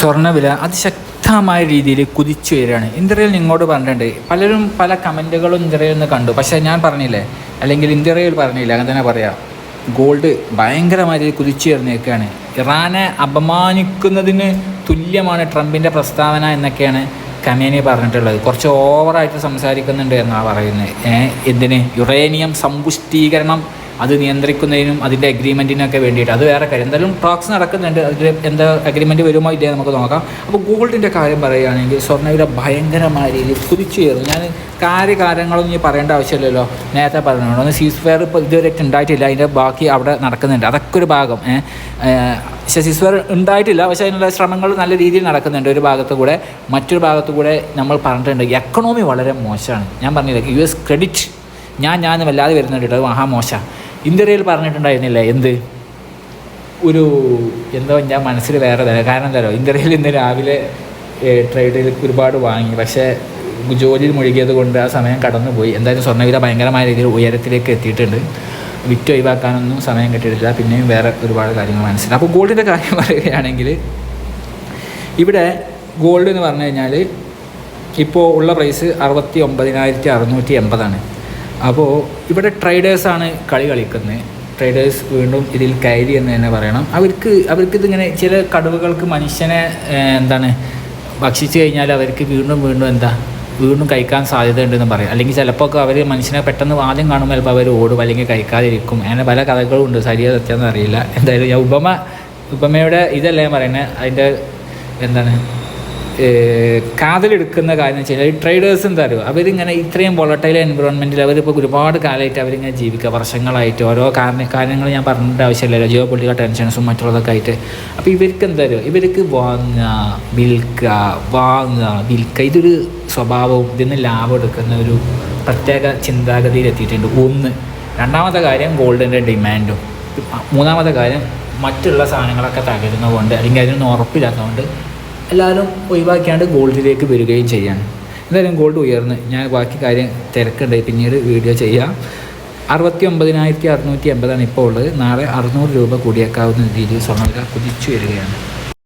സ്വർണവില അതിശക്തമായ രീതിയിൽ കുതിച്ചു വരികയാണ്. ഇന്ത്യയിൽ നിങ്ങോട്ട് പറഞ്ഞിട്ടുണ്ട്. പലരും പല കമന്റുകളും ഇന്ത്യയിൽ നിന്ന് കണ്ടു. പക്ഷേ ഞാൻ പറഞ്ഞില്ലേ? അല്ലെങ്കിൽ ഇന്ത്യയിൽ പറഞ്ഞില്ല? അങ്ങനെ തന്നെ പറയാം. ഗോൾഡ് ഭയങ്കരമായി രീതിയിൽ കുതിച്ചു വരുന്നേക്കാണ് ഇറാനെ അപമാനിക്കുന്നതിന് തുല്യമാണ് ട്രംപിന്റെ പ്രസ്താവന എന്നൊക്കെയാണ് കമേനി പറഞ്ഞിട്ടുള്ളത്. കുറച്ച് ഓവറായിട്ട് സംസാരിക്കുന്നുണ്ട് എന്നാണ് പറയുന്നത്. എന്തിന്? യുറേനിയം സമ്പുഷ്ടീകരണം അത് നിയന്ത്രിക്കുന്നതിനും അതിന്റെ അഗ്രിമെന്റിനൊക്കെ വേണ്ടിയിട്ട്. അത് വേറെ കാര്യം. എന്തായാലും ടോക്സ് നടക്കുന്നുണ്ട്. അതിൽ എന്താ അഗ്രിമെന്റ് വരുമോ ഇല്ലേ നമുക്ക് നോക്കാം. അപ്പോൾ ഗോൾഡിന്റെ കാര്യം പറയുകയാണെങ്കിൽ സ്വർണവില ഭയങ്കരമായ രീതിയിൽ കുതിച്ചു കയറും ഞാൻ കാര്യകാരങ്ങളൊന്നും ഇനി പറയേണ്ട ആവശ്യമില്ലല്ലോ. നേരത്തെ പറഞ്ഞുകൊണ്ട് ഒന്ന് സീസ് ഫെയർ ഇപ്പോൾ ഇതുവരെ ഉണ്ടായിട്ടില്ല. അതിന്റെ ബാക്കി അവിടെ നടക്കുന്നുണ്ട്. അതൊക്കെ ഒരു ഭാഗം. പക്ഷേ സീസ് ഫെയർ ഉണ്ടായിട്ടില്ല. പക്ഷേ അതിനുള്ള ശ്രമങ്ങൾ നല്ല രീതിയിൽ നടക്കുന്നുണ്ട് ഒരു ഭാഗത്ത് കൂടെ. മറ്റൊരു ഭാഗത്ത് കൂടെ നമ്മൾ പറഞ്ഞിട്ടുണ്ട്. എക്കണോമി വളരെ മോശമാണ്. ഞാൻ പറഞ്ഞില്ല യു എസ് ക്രെഡിറ്റ്. ഞാൻ ഞാൻ വല്ലാതെ വരുന്നുണ്ട് മഹാമോശ ഇന്ത്യയിൽ പറഞ്ഞിട്ടുണ്ടായിരുന്നില്ല? എന്ത്? ഒരു എന്തോ ഞാൻ മനസ്സിൽ വേറെ കാരണം എന്താ പറയുക ഇന്ത്യയിൽ ഇന്ന് രാവിലെ ട്രേഡിൽ ഒരുപാട് വാങ്ങി. പക്ഷേ ജോലിയിൽ മുഴുകിയത് കൊണ്ട് ആ സമയം കടന്നുപോയി. എന്തായാലും സ്വർണവില ഭയങ്കരമായ രീതിയിൽ ഉയരത്തിലേക്ക് എത്തിയിട്ടുണ്ട്. വിറ്റ് ഒഴിവാക്കാനൊന്നും സമയം കിട്ടിയിട്ടില്ല. പിന്നെയും വേറെ ഒരുപാട് കാര്യങ്ങൾ മനസ്സിലായി. അപ്പോൾ ഗോൾഡിന്റെ കാര്യം പറയുകയാണെങ്കിൽ ഇവിടെ ഗോൾഡ് എന്ന് പറഞ്ഞു കഴിഞ്ഞാൽ ഇപ്പോൾ ഉള്ള പ്രൈസ് അറുപത്തി ഒമ്പതിനായിരത്തി അറുന്നൂറ്റി എൺപതാണ്. അപ്പോൾ ഇവിടെ ട്രേഡേഴ്സാണ് കളി കളിക്കുന്നത് ട്രേഡേഴ്സ് വീണ്ടും ഇതിൽ കയറി എന്ന് തന്നെ പറയണം. അവർക്ക് അവർക്കിതിങ്ങനെ ചില കടുവകൾക്ക് മനുഷ്യനെ എന്താണ് ഭക്ഷിച്ചു കഴിഞ്ഞാൽ അവർക്ക് വീണ്ടും വീണ്ടും എന്താ വീണ്ടും കഴിക്കാൻ സാധ്യതയുണ്ടെന്ന് പറയും. അല്ലെങ്കിൽ ചിലപ്പോൾ ഒക്കെ അവർ മനുഷ്യനെ പെട്ടെന്ന് ആദ്യം കാണുമ്പോൾ ചിലപ്പോൾ അവർ ഓടും അല്ലെങ്കിൽ കഴിക്കാതിരിക്കും. അങ്ങനെ പല കഥകളും ഉണ്ട്. ശരിയോ സത്യം അറിയില്ല എന്തായാലും ഞാൻ ഉപമ ഉപമയുടെ ഇതല്ല ഞാൻ പറയുന്നത് അതിന്റെ എന്താണ് കാതിലെടുക്കുന്ന കാര്യം എന്ന് വെച്ചാൽ ട്രേഡേഴ്സ് എന്താ അവരിങ്ങനെ ഇത്രയും വോളട്ടൈൽ എൻവിറോൺമെന്റിൽ അവരിപ്പോൾ ഒരുപാട് കാലമായിട്ട് അവരിങ്ങനെ ജീവിക്കുക. വർഷങ്ങളായിട്ട് ഓരോ കാരണ കാര്യങ്ങൾ ഞാൻ പറഞ്ഞിട്ട് ആവശ്യമില്ലല്ലോ. ജിയോ പൊളിറ്റിക്കൽ ടെൻഷൻസും മറ്റുള്ളതൊക്കെ ആയിട്ട്. അപ്പോൾ ഇവർക്ക് എന്താ അറിയുക ഇവർക്ക് വാങ്ങുക വിൽക്കുക വാങ്ങുക വിൽക്കുക ഇതൊരു സ്വഭാവവും ഇതിന് ലാഭം എടുക്കുന്ന ഒരു പ്രത്യേക ചിന്താഗതിയിൽ എത്തിയിട്ടുണ്ട്. ഒന്ന്. രണ്ടാമത്തെ കാര്യം ഗോൾഡിന്റെ ഡിമാൻഡും. മൂന്നാമത്തെ കാര്യം മറ്റുള്ള സാധനങ്ങളൊക്കെ തകരുന്നതുകൊണ്ട് അല്ലെങ്കിൽ അതിനൊന്നും ഉറപ്പില്ലാത്തതുകൊണ്ട് എല്ലാവരും ഒഴിവാക്കിയാണ്ട് ഗോൾഡിലേക്ക് വരികയും ചെയ്യാണ്. എന്തായാലും ഗോൾഡ് ഉയർന്ന്. ഞാൻ ബാക്കി കാര്യം തിരക്കുണ്ട്. പിന്നീട് വീഡിയോ ചെയ്യാം. അറുപത്തി ഒമ്പതിനായിരത്തി അറുന്നൂറ്റി എൺപതാണ് ഇപ്പോൾ ഉള്ളത്. നാളെ അറുന്നൂറ് രൂപ കൂടിയേക്കാവുന്ന രീതിയിൽ സ്വർണവില കുതിച്ചു വരികയാണ്.